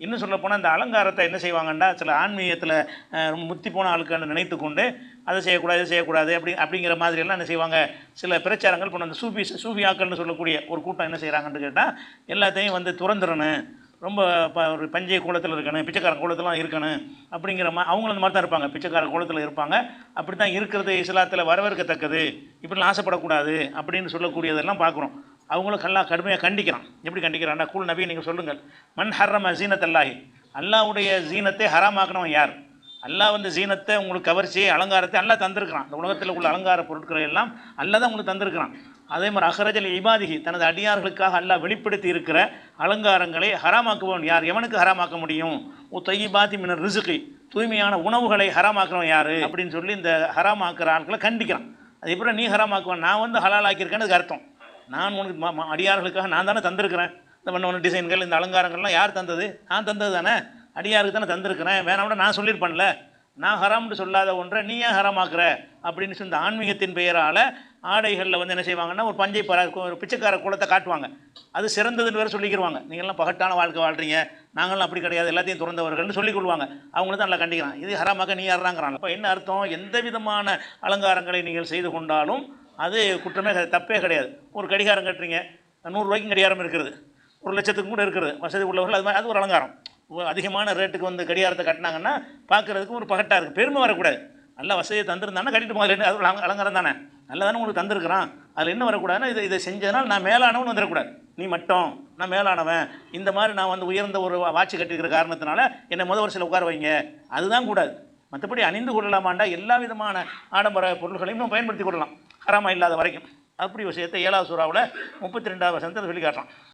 இன்னும் சொல்ல போனால் இந்த அலங்காரத்தை என்ன செய்வாங்கன்னா சில ஆன்மீகத்தில் ரொம்ப முத்தி போன ஆளுக்கான நினைத்து கொண்டு அதை செய்யக்கூடாது இதை செய்யக்கூடாது அப்படி அப்படிங்கிற மாதிரியெல்லாம் என்ன செய்வாங்க? சில பிரச்சாரங்கள் பண்ண அந்த சூஃபி சூஃபியாக்கள்னு சொல்லக்கூடிய ஒரு கூட்டம் என்ன செய்கிறாங்கன்னு கேட்டால் எல்லாத்தையும் வந்து துறந்துடணும் ரொம்ப ப ஒரு பஞ்சை கூலத்தில் இருக்கணும் பிச்சைக்கார கூலத்தில் இருக்கணும் அப்படிங்கிற மா அவங்களும் அந்த மாதிரி தான் இருப்பாங்க. பிச்சைக்கார கூலத்தில் இருப்பாங்க. அப்படி தான் இருக்கிறது இஸ்லாத்தில் வரவேற்கத்தக்கது. இப்படிலாம் ஆசைப்படக்கூடாது அப்படின்னு சொல்லக்கூடியதெல்லாம் பார்க்குறோம் அவங்களும் கல்லா கடுமையாக கண்டிக்கிறான். எப்படி கண்டிக்கிறான்டா கூல் நபி நீங்கள் சொல்லுங்கள். மண் ஹர்ரம ஜீனத் அல்லாஹி அல்லாவுடைய ஜீனத்தை ஹராமாக்கணும் யார்? அல்லாஹ் வந்து ஜீனத்தை உங்களுக்கு கவர்ச்சி அலங்காரத்தை அல்லா தந்திருக்கிறான். இந்த உலகத்தில் உள்ள அலங்கார பொருட்களை எல்லாம் அல்லா தான் உங்களுக்கு தந்திருக்கிறான். அதே மாதிரி அஹரஜல் இபாதிகி தனது அடியார்களுக்காக அல்லாஹ் வெளிப்படுத்தி இருக்கிற அலங்காரங்களை ஹராமாக்குபவன் யார்? எவனுக்கு ஹராமாக்க முடியும்? ஓ தொய்யிபாதி மினர் ரிசுகி தூய்மையான உணவுகளை ஹராமாக்குறவன் யார்? அப்படின்னு சொல்லி இந்த ஹராமாக்குற ஆட்களை கண்டிக்கிறான். அதுக்கப்புறம் நீ ஹராமாக்குவான் நான் வந்து ஹலால் ஆக்கியிருக்கேன்னு அதுக்கு அர்த்தம். நான் உனக்கு அடியார்களுக்காக நான் தானே தந்திருக்கிறேன். இந்த பண்ண ஒன்று டிசைன்கள் இந்த அலங்காரங்கள்லாம் யார் தந்தது? நான் தந்தது தானே? அடியாருக்கு தானே தந்திருக்கிறேன். வேணாம்னா நான் சொல்லியிருப்பேன்ல நான் ஹராம்னு சொல்லாத ஒன்றை நீ ஏன் ஹராமாக்குற? அப்படின்னு சொல்லி இந்த ஆன்மீகத்தின் பெயரால் ஆடைகளில் வந்து என்ன செய்வாங்கன்னா ஒரு பஞ்சை பற ஒரு பிச்சைக்கார குலத்தை காட்டுவாங்க. அது சிறந்ததுன்னு வேறு சொல்லிக்கிடுவாங்க நீங்கள்லாம் பகட்டான வாழ்க்கை வாழ்றீங்க. நாங்களாம் அப்படி கிடையாது. எல்லாத்தையும் திறந்தவர்கள்னு சொல்லிக் கொள்வாங்க அவங்களும் தான் நல்லா கண்டிக்கிறான். இது ஹராமாக நீ யாராங்கிறாங்க அப்போ என்ன அர்த்தம்? எந்த விதமான அலங்காரங்களை நீங்கள் செய்து கொண்டாலும் அது குற்றமே கிடையாது, தப்பே கிடையாது. ஒரு கடிகாரம் கட்டுறீங்க நூறுரூவாய்க்கும் கடிகாரம் இருக்கிறது ஒரு லட்சத்துக்கு கூட இருக்கிறது வசதி உள்ளவர்கள் அது மாதிரி அது ஒரு அலங்காரம். அதிகமான ரேட்டுக்கு வந்து கடிகாரத்தை கட்டினாங்கன்னா பார்க்குறதுக்கு ஒரு பகட்டாக இருக்குது பெருமை வரக்கூடாது. நல்ல வசதியை தந்திருந்தானா கட்டிட்டு போகல அது ஒரு அலங்காரம் தானே. நல்லதானே உங்களுக்கு தந்திருக்கிறான். அதில் என்ன வரக்கூடாதுன்னா இதை இதை செஞ்சதுனால் நான் மேலானவன் வந்துடக்கூடாது. நீ மட்டும் நான் மேலானவன். இந்த மாதிரி நான் வந்து உயர்ந்த ஒரு வாட்சி கட்டிருக்கிற காரணத்தினால என்னை முதல் வருஷத்தில் உட்கார வைங்க. அதுதான் கூடாது. மற்றபடி அணிந்து கொள்ளலாமாண்டா எல்லா விதமான ஆடம்பர பொருள்களையும் நம்ம பயன்படுத்தி கொள்ளலாம். ஹராமா இல்லாத வரைக்கும். அப்படி விஷயத்தை ஏழாவது சூறாவில் முப்பத்தி ரெண்டாவது வசனத்தில் சொல்லி காட்டுறான்.